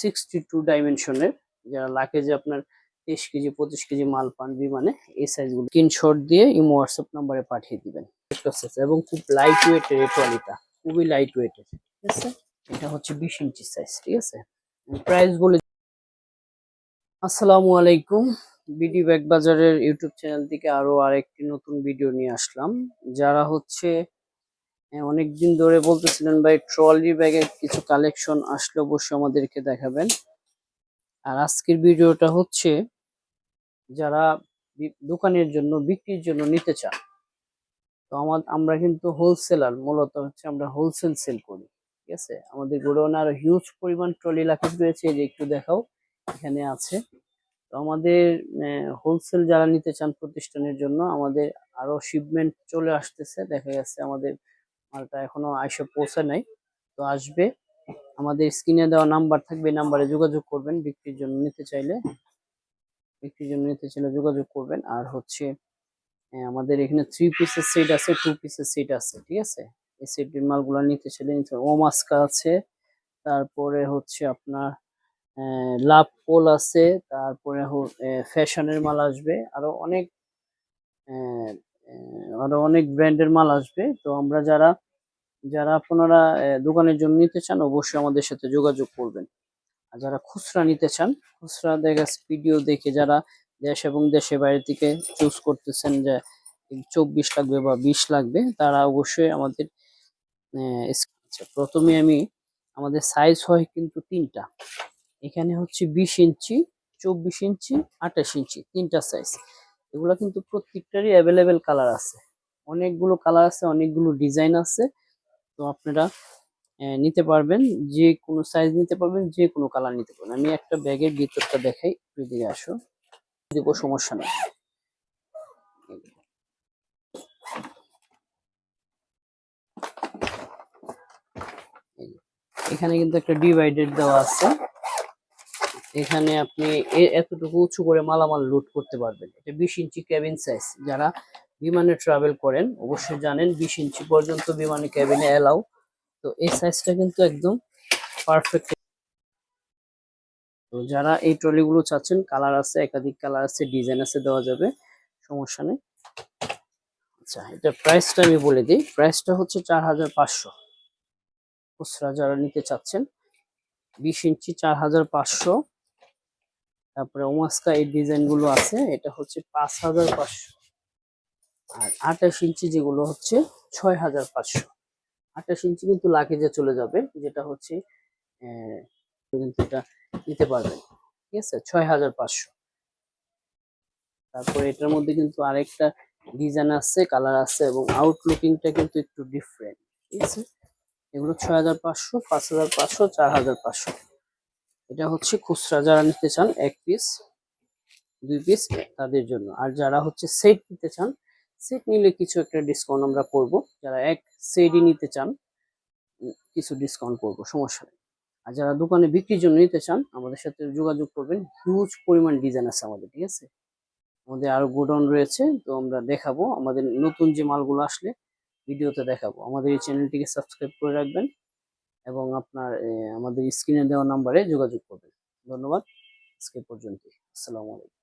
Sixty two ডাইমেনশনের যারা লাকেজে আপনার তেইশ কেজি, পঁচিশ কেজি মাল পান বিমানে, এই সাইজগুলো স্ক্রিনশট দিয়ে ইমো হোয়াটসঅ্যাপ নাম্বারে পাঠিয়ে দিবেন। এবং খুব লাইট ওয়েটের এই ট্রলিটা খুবই লাইট ওয়েটের ঠিক আছে? এটা হচ্ছে বিশ ইঞ্চি সাইজ ঠিক আছে? প্রাইস বলে আসসালামু আলাইকুম। বিডি ব্যাগ বাজারের ইউটিউব চ্যানেল থেকে আরও আরেকটি নতুন ভিডিও নিয়ে আসলাম। যারা হচ্ছে অনেক দিন ধরে বলতেছিলেন, ভাই, ট্রলি ব্যাগের কিছু কালেকশন আসলে অবশ্যই আমাদেরকে দেখাবেন। আর আজকের ভিডিওটা হচ্ছে যারা দোকানের জন্য, বিক্রির জন্য নিতে চান, তো আমার, আমরা কিন্তু হোলসেলার মূলত হচ্ছে আমরা হোলসেল সেল করি, ঠিক আছে? আমাদের গোডাউনে আরও হিউজ পরিমাণ ট্রলি লাকেজ রয়েছে যে একটু দেখাও, এখানে আছে। তো আমাদের হোলসেল যারা নিতে চান প্রতিষ্ঠানের জন্য, আমাদের আরও শিপমেন্ট চলে আসতেছে, দেখা যাচ্ছে আমাদের মালটা এখনও আইসে পৌঁছে নাই। তো আসবে। আমাদের স্ক্রিনে দেওয়া নাম্বার থাকবে নাম্বারে যোগাযোগ করবেন বিক্রির জন্য নিতে চাইলে। বিক্রির জন্য নিতে চাইলে যোগাযোগ করবেন। আর হচ্ছে আমাদের এখানে থ্রি পিসের সেট আছে টু পিসের সেট আছে, ঠিক আছে? এই সেটের মালগুলো নিতে চাইলে নিতে। ওমাস্কা আছে, তারপরে হচ্ছে আপনার লাভ পোল আছে, তারপরে ফ্যাশনের মাল আসবে। আরও অনেক আরও অনেক ব্র্যান্ডের মাল আসবে। তো আমরা যারা যারা আপনারা দোকানের জন্য নিতে চান অবশ্যই আমাদের সাথে যোগাযোগ করবেন। আর যারা খুচরা নিতে চান খুচরা দেখা ভিডিও দেখে যারা দেশ এবং দেশের বাইরে থেকে চুজ করতেছেন যে চব্বিশ লাগবে বা বিশ লাগবে তারা অবশ্যই আমাদের আচ্ছা, প্রথমে আমি আমাদের সাইজ হয় কিন্তু তিনটা। এখানে হচ্ছে বিশ ইঞ্চি চব্বিশ ইঞ্চি আঠাশ ইঞ্চি তিনটা সাইজ এগুলো কিন্তু প্রত্যেকটারই অ্যাভেলেবেল কালার আছে। অনেকগুলো কালার আছে, অনেকগুলো ডিজাইন আছে। তো আপনারা নিতে পারবেন, যে কোনো সাইজ নিতে পারবেন, যে কোনো কালার নিতে পারবেন। আমি একটা ব্যাগের ভিতরটা দেখাই এদিকে আসো। দিব সমস্যা নেই। এখানে কিন্তু একটা ডিভাইডেড দেওয়া আছে। এখানে আপনি এতটুকু উঁচু করে মালামাল লোড করতে পারবেন। এটা বিশ ইঞ্চি ক্যাবিন সাইজ যারা বিমানে ট্রাভেল করেন, অবশ্যই জানেন বিশ ইঞ্চি পর্যন্ত বিমানে ক্যাবিনে অ্যালাউ তো এই সাইজটা কিন্তু একদম পারফেক্ট তো যারা এই ট্রলিগুলো চাচ্ছেন কালার আছে, একাধিক কালার আছে ডিজাইন আছে, দেওয়া যাবে। সমস্যা নেই। আচ্ছা এটা প্রাইসটা আমি বলে দিই। প্রাইসটা হচ্ছে চার হাজার পাঁচশো। খুচরা যারা নিতে চাচ্ছেন, বিশ ইঞ্চি চার হাজার পাঁচশো। তারপরে ওমাস্কা এই ডিজাইনগুলো আছে, এটা হচ্ছে পাঁচ হাজার পাঁচশো। আর আঠাশ ইঞ্চি যেগুলো হচ্ছে ছয় হাজার পাঁচশো। আঠাশ ইঞ্চি কিন্তু লাগেজে চলে যাবে, যেটা হচ্ছে কিন্তু এটা নিতে পারবেন। ঠিক আছে? ছয় হাজার পাঁচশো। তারপরে এটার মধ্যে কিন্তু আরেকটা ডিজাইন আছে কালার আছে, এবং আউটলুকিংটা কিন্তু একটু ডিফারেন্ট ঠিক আছে? এগুলো ছয় হাজার পাঁচশো, পাঁচ হাজার পাঁচশো, চার হাজার পাঁচশো। এটা হচ্ছে খুচরা, যারা নিতে চান এক পিস দুই পিস তাদের জন্য। আর যারা হচ্ছে সেট নিতে চান সেট নিলে কিছু একটা ডিসকাউন্ট আমরা করব। যারা এক সেটই নিতে চান কিছু ডিসকাউন্ট করব, সমস্যা নেই। আর যারা দোকানে বিক্রির জন্য নিতে চান, আমাদের সাথে যোগাযোগ করবেন। হিউজ পরিমাণ ডিজাইন আছে আমাদের, ঠিক আছে? আমাদের আরও গোডাউন রয়েছে, তো আমরা দেখাবো। আমাদের নতুন যে মালগুলো আসলে, ভিডিওতে দেখাবো। আমাদের এই চ্যানেলটিকে সাবস্ক্রাইব করে রাখবেন। এবং আপনার আমাদের স্ক্রিনে দেওয়া নাম্বারে যোগাযোগ করবেন। ধন্যবাদ। আজকে পর্যন্ত আসসালামু আলাইকুম।